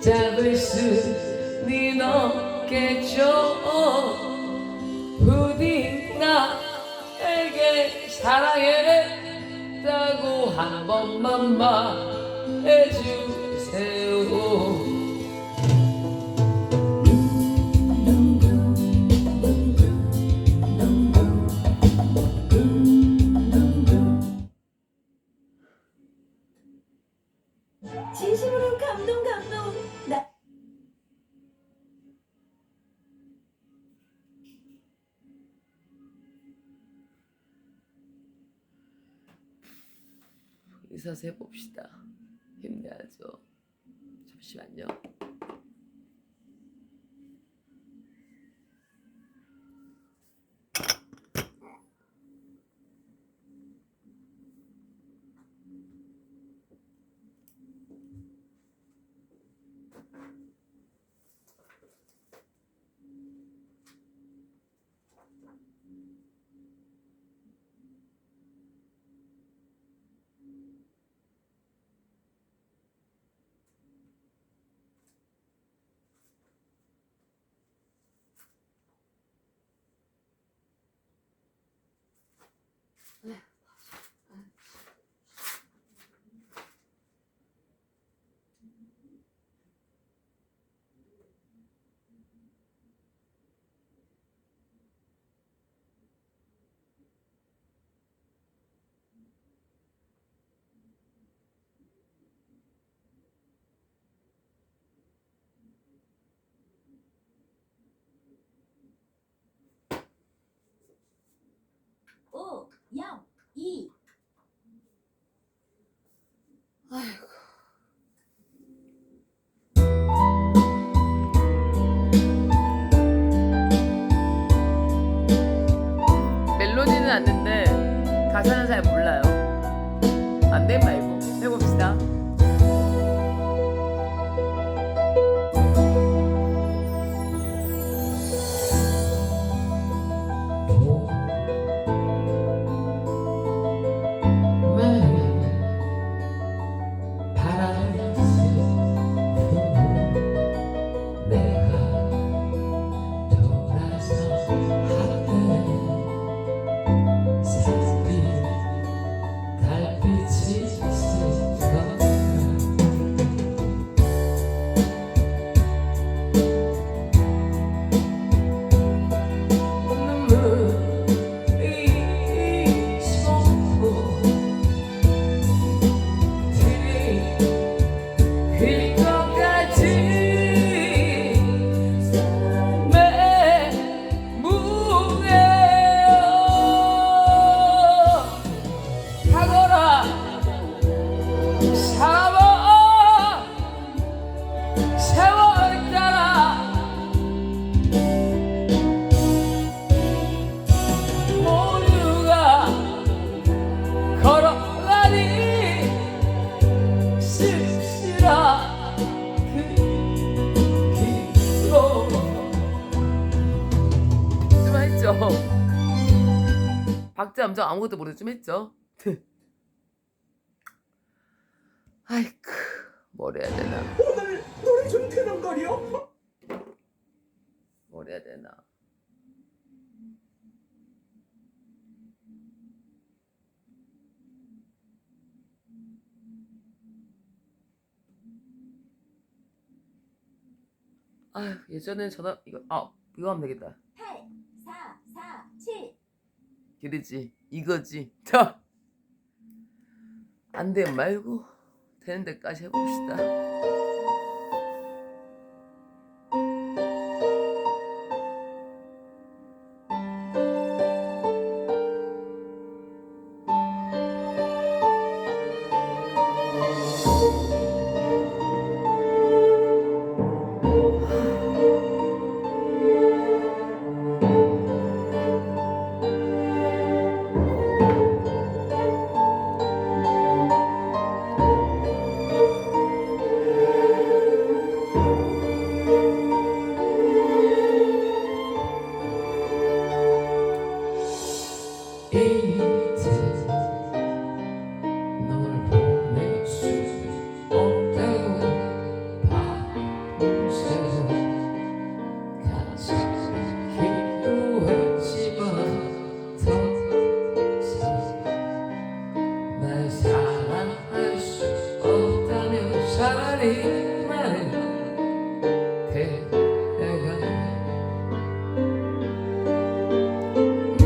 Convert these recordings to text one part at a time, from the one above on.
잡을 수는 없겠죠? 부디 나에게 사랑했다고 한 번만 말해주 의사서 해봅시다. 힘내야죠. 잠시만요 Yeah. E 박자 엄청 아무것도 모르게 좀 했죠 아이쿠 뭘 해야 되나 오늘 노래 좀 드는거려? 뭘 해야 되나 아휴 예전에 전화 이거 아 이거 하면 되겠다 8, 4, 4, 7. 그러지. 이거지. 안돼 말고 되는 데까지 해봅시다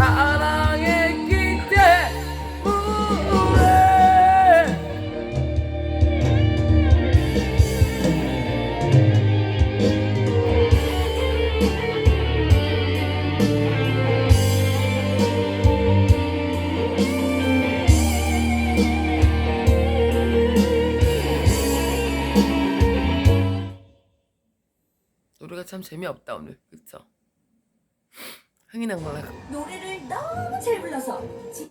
사랑했기 때문에 우리가 참 재미없다 오늘 그쵸? 흥이난 거라 노래를 너무 잘 불러서 지,